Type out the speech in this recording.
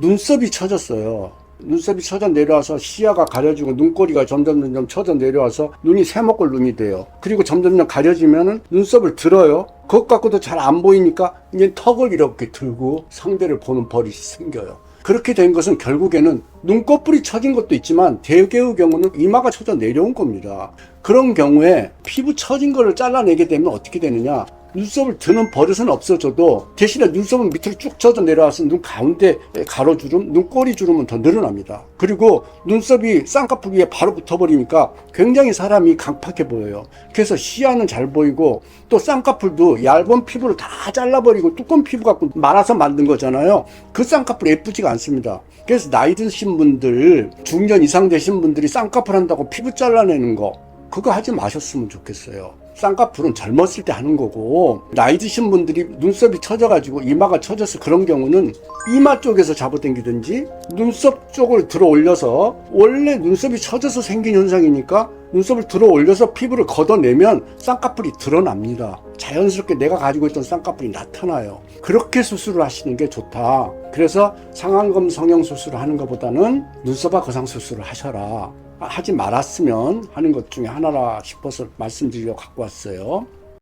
눈썹이 처졌어요. 눈썹이 처져 내려와서 시야가 가려지고 눈꼬리가 점점 점점 처져 내려와서 눈이 세먹골 눈이 돼요. 그리고 점점 점 가려지면은 눈썹을 들어요. 그것 갖고도 잘 안 보이니까 이제 턱을 이렇게 들고 상대를 보는 버릇이 생겨요. 그렇게 된 것은 결국에는 눈꺼풀이 처진 것도 있지만 대개의 경우는 이마가 처져 내려온 겁니다. 그런 경우에 피부 처진 거를 잘라내게 되면 어떻게 되느냐? 눈썹을 드는 버릇은 없어져도 대신에 눈썹은 밑으로 쭉 쳐져 내려와서 눈 가운데 가로주름, 눈꼬리 주름은 더 늘어납니다. 그리고 눈썹이 쌍꺼풀 위에 바로 붙어버리니까 굉장히 사람이 강팍해 보여요. 그래서 시야는 잘 보이고 또 쌍꺼풀도 얇은 피부를 다 잘라버리고 두꺼운 피부 갖고 말아서 만든 거잖아요. 그 쌍꺼풀 예쁘지가 않습니다. 그래서 나이 드신 분들, 중년 이상 되신 분들이 쌍꺼풀 한다고 피부 잘라내는 거 그거 하지 마셨으면 좋겠어요. 쌍꺼풀은 젊었을 때 하는 거고 나이 드신 분들이 눈썹이 처져가지고 이마가 처져서 그런 경우는 이마 쪽에서 잡아당기든지 눈썹 쪽을 들어 올려서 원래 눈썹이 처져서 생긴 현상이니까 눈썹을 들어 올려서 피부를 걷어내면 쌍꺼풀이 드러납니다. 자연스럽게 내가 가지고 있던 쌍꺼풀이 나타나요. 그렇게 수술을 하시는 게 좋다. 그래서 상안검 성형 수술을 하는 것보다는 눈썹과 거상 수술을 하셔라. 하지 말았으면 하는 것 중에 하나라 싶어서 말씀드리려 갖고 왔어요.